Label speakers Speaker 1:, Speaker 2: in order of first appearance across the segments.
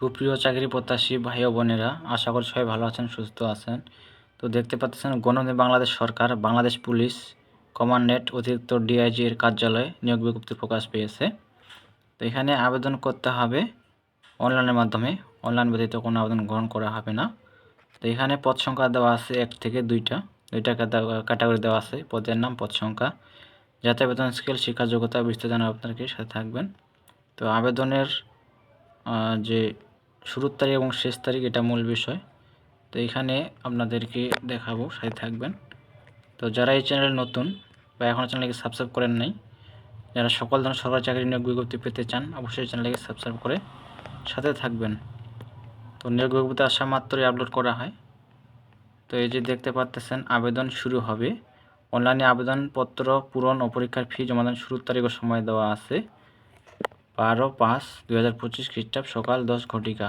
Speaker 1: সুপ্রিয় চাকরি প্রত্যাশী ভাই ও বোনেরা, আশা করি সবাই ভালো আছেন, সুস্থ আছেন। তো দেখতে পাচ্ছেন গণমে বাংলাদেশ সরকার, বাংলাদেশ পুলিশ কমান্ডেন্ট অতিরিক্ত ডিআইজি এর কার্যালয়ে নিয়োগ বিজ্ঞপ্তি প্রকাশ পেয়েছে। তো এখানে আবেদন করতে হবে অনলাইনের মাধ্যমে, অনলাইন ব্যতীত কোনো আবেদন গ্রহণ করা হবে না। তো এখানে পদ সংখ্যা দেওয়া আছে এক থেকে দুইটা দুইটা ক্যাটাগরি দেওয়া আছে, পদের নাম, পদ সংখ্যা। যাতে বেতন স্কেল, শিক্ষা যোগ্যতা বিস্তারিত জানা আপনাকে সাথে থাকবেন। তো আবেদনের যে শুরুর তারিখ এবং শেষ তারিখ এটা মূল বিষয়। তো এখানে আপনাদেরকে দেখাবো, সাথে থাকবেন। তো যারা এই চ্যানেলে নতুন বা এখনও চ্যানেলকে সাবস্ক্রাইব করেন নাই, যারা সকল ধরনের সরকারি চাকরি নিয়োগ বিজ্ঞপ্তি পেতে চান, অবশ্যই চ্যানেলকে সাবস্ক্রাইব করে সাথে থাকবেন। তো নিয়োগ বিজ্ঞপ্তি আসা মাত্রই আপলোড করা হয়। তো এই যে দেখতে পাচ্তেছেন আবেদন শুরু হবে। অনলাইনে আবেদনপত্র পূরণ ও পরীক্ষার ফি জমাদান শুরুর তারিখ ও সময় দেওয়া আছে। বারো পাঁচ দুই হাজার পঁচিশ খ্রিস্টাব্দ সকাল দশ ঘটিকা।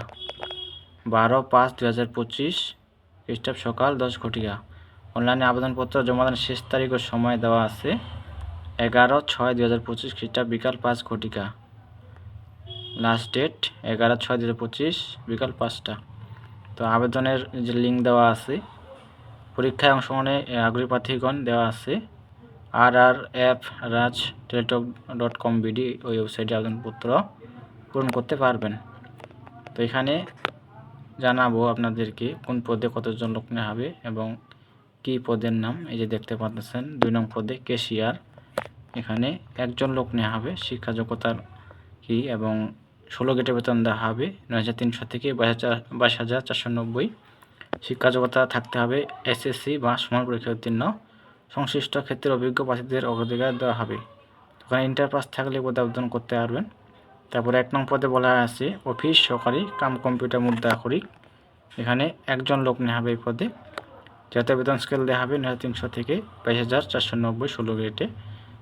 Speaker 1: বারো পাঁচ দুই হাজার পঁচিশ খ্রিস্টাব্দ সকাল দশ ঘটিকা। অনলাইনে আবেদনপত্র জমাদানের শেষ তারিখ ও সময় দেওয়া আছে এগারো ছয় দুই হাজার পঁচিশ খ্রিস্টাব্দ বিকাল পাঁচ ঘটিকা। লাস্ট ডেট এগারো ছয় দু হাজার পঁচিশ বিকাল পাঁচটা। তো আবেদনের যে লিঙ্ক দেওয়া আছে, পরীক্ষায় অংশগ্রহণে আগ্রহী প্রার্থীগণ দেওয়া আছে। আর R F raj teletalk dot com BD ওই ওয়েবসাইটে আবেদনপত্র পূরণ করতে পারবেন। তো এখানে জানাব আপনাদেরকে কোন পদে কতজন লোক নেওয়া হবে এবং কি পদের নাম। এই যে দেখতে পাচ্ছেন, দুই নং পদে কেশিয়ার। এখানে একজন লোক নেওয়া হবে, শিক্ষা যোগ্যতার কি এবং ষোলো গেটে বেতন দেওয়া হবে, নয় হাজার তিনশো থেকে বাইশ হাজার চারশো নব্বই। শিক্ষা যোগ্যতা থাকতে হবে এসএসসি বা সমান পরীক্ষা উত্তীর্ণ। সংশ্লিষ্ট ক্ষেত্রে অভিজ্ঞ প্রার্থীদের অগ্রাধিকার দেওয়া হবে। ওখানে ইন্টার পাস থাকলে পদে আবেদন করতে পারবেন। তারপরে এক নং পদে বলা আছে, অফিস সহকারী কাম কম্পিউটার মুদ্রা করি এখানে একজন লোক নেওয়া হবে এই পদে। যাতে বেতন স্কেল দেওয়া হবে নয় তিনশো থেকে বাইশ হাজার চারশো নব্বই ষোলো গ্রেডে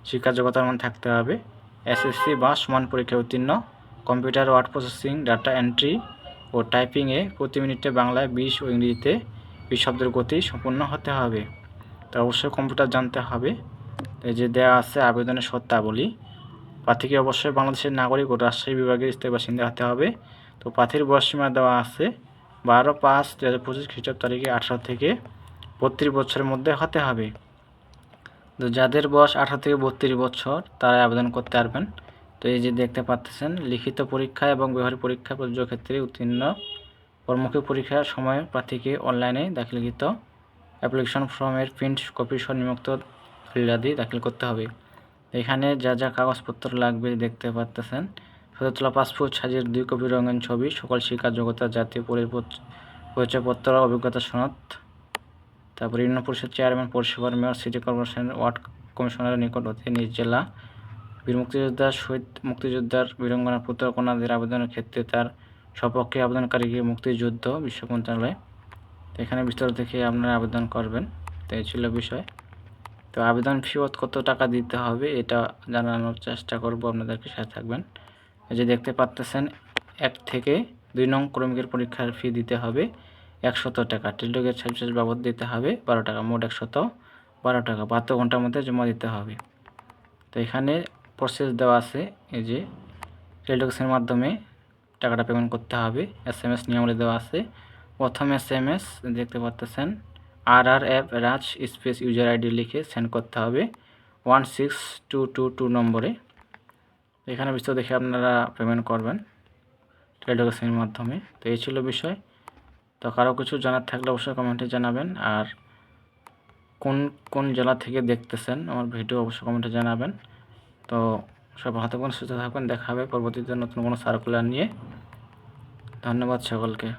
Speaker 1: শিক্ষা যোগ্যতার মান থাকতে হবে এসএসসি বা সমান পরীক্ষা উত্তীর্ণ। Computer word processing, data entry ও টাইপিংয়ে প্রতি মিনিটে বাংলায় বিশ ও ইংরেজিতে বিশ শব্দের গতি সম্পূর্ণ হতে হবে। তো অবশ্যই কম্পিউটার জানতে হবে। এই যে দেওয়া আছে আবেদনের শর্তাবলী প্রার্থীকে অবশ্যই বাংলাদেশের নাগরিক ও রাজশাহী বিভাগের স্থায়ী বাসিন্দা হতে হবে। তো প্রার্থীর বয়সসীমা দেওয়া আছে বারো পাঁচ দু হাজার পঁচিশ খ্রিস্টাব্দ তারিখে আঠারো থেকে বত্রিশ বছরের মধ্যে হতে হবে। তো যাদের বয়স আঠারো থেকে বত্রিশ বছর তারা আবেদন করতে পারবেন। তো এই যে দেখতে পাচ্ছেন, লিখিত পরীক্ষা এবং ব্যবহারিক পরীক্ষা প্রযোজ্য ক্ষেত্রে উত্তীর্ণ। কর্মমুখী পরীক্ষার সময় প্রার্থীকে অনলাইনে দাখিলকৃত। অ্যাপ্লিকেশন ফর্মের প্রিন্ট কপি সহ নিমুক্ত দলিলাদি দাখিল করতে হবে। এখানে যা যা কাগজপত্র লাগবে দেখতে পাচ্তেছেন সদতলা পাসপোর্ট সাইজের দুই কপি, রঙিন ছবি, সকল শিক্ষা, যোগ্যতা, জাতীয় পরিচয়পত্র, অভিজ্ঞতা সনদ, তারপর ইউনিয়ন পরিষদ চেয়ারম্যান পৌরসভার মেয়র সিটি কর্পোরেশনের ওয়ার্ড কমিশনারের নিকট হতে নিজ জেলা। বীর মুক্তিযোদ্ধা শহীদ মুক্তিযোদ্ধার বীরঙ্গনা পুত্র কন্যাদের আবেদনের ক্ষেত্রে তার সপক্ষে আবেদনকারীকে মুক্তিযুদ্ধ, বিশ্ব মন্ত্রণালয় তো এখানে বিস্তারিত থেকে আপনারা আবেদন করবেন। তো এই ছিল বিষয়। তো আবেদন ফিওত কত টাকা দিতে হবে, এটা জানানোর চেষ্টা করব, আপনাদেরকে সাথে থাকবেন। যে দেখতে পাচ্তেছেন, এক থেকে দুই নং ক্রমিকের পরীক্ষার ফি দিতে হবে, একশত টাকা। টেলিটকের সার্ভিসেস বাবদ দিতে হবে, বারো টাকা, মোট একশত বারো টাকা। বাহাত্তর ঘণ্টার মধ্যে জমা দিতে হবে। তো এখানে প্রসেস দেওয়া আছে, এই যে টেলিটক্সের মাধ্যমে টাকাটা পেমেন্ট করতে হবে। এস এম এস নিয়মাবলী দেওয়া আছে। প্রথম এস এম এস, দেখতে পাচ্তেছেন। আর R F raj space user ID লিখে সেন্ড করতে হবে। One six two two two নম্বরে। এখানে বিস্তারিত দেখে আপনারা পেমেন্ট করবেন টেলিটক্সের মাধ্যমে। তো এই ছিল বিষয়। তো কারও কিছু জানার থাকলে অবশ্যই কমেন্টে জানাবেন। আর কোন কোন জেলা থেকে দেখতেছেন আমার ভিডিও অবশ্যই কমেন্টে জানাবেন। তো সব ভালো থাকবেন, সুস্থ থাকবেন। দেখা হবে পরবর্তীতে নতুন কোনো সার্কুলার নিয়ে। ধন্যবাদ সকলকে।